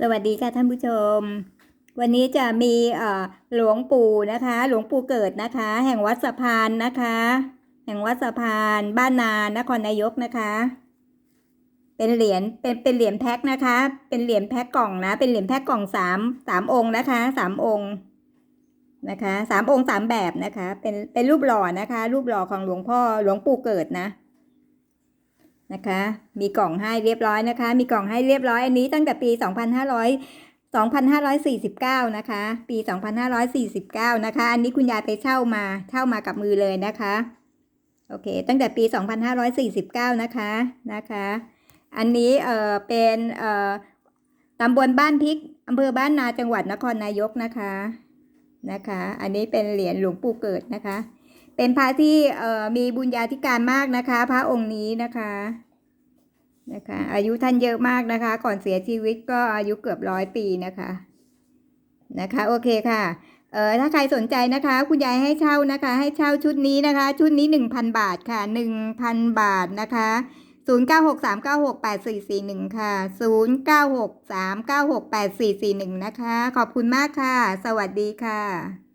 สวัสดีค่ะท่านผู้ชม วันนี้จะมีหลวงปู่นะคะ หลวงปู่เกิดนะคะ แห่งวัดสะพานนะคะ แห่งวัดสะพานบ้านนานครนายกนะคะ เป็นเหรียญเป็นเป็นเหรียญแพ็คนะคะ เป็นเหรียญแพ็คกล่องนะ เป็นเหรียญแพ็คกล่องสามสามองค์นะคะสามองค์นะคะสามองค์สามแบบนะคะ เป็นเป็นรูปหล่อนะคะ รูปหล่อของหลวงพ่อหลวงปู่เกิดนะ นะคะ มีกล่องให้เรียบร้อยนะคะ มีกล่องให้เรียบร้อยอันนี้ตั้งแต่ปี 2500 2549 นะคะ ปี 2549 นะคะ อันนี้คุณยายไปเช่ามา เช่ามากับมือเลยนะคะ โอเค ตั้งแต่ปี 2549 นะคะ นะคะ อันนี้ เอ่อ เป็น เอ่อตำบลบ้านพริกอำเภอบ้านนาจังหวัดนครนายกนะคะ นะคะ อันนี้เป็นเหรียญหลวงปู่เกิดนะคะ เป็นพระที่มีบุญญาธิการมากนะคะ พระองค์นี้นะคะนะคะ อายุท่านเยอะมากนะคะ ก่อนเสียชีวิตก็อายุเกือบร้อยปีนะคะนะคะ โอเคค่ะเอ่อถ้าใครสนใจนะคะ คุณยายให้เช่านะคะ ให้เช่าชุดนี้นะคะ ชุดนี้หนึ่งพันบาทค่ะหนึ่งพันบาทนะคะศูนย์เก้าหกสามเก้าหกแปดสี่สี่หนึ่งค่ะศูนย์เก้าหกสามเก้าหกแปดสี่สี่หนึ่งนะคะ ขอบคุณมากค่ะ สวัสดีค่ะ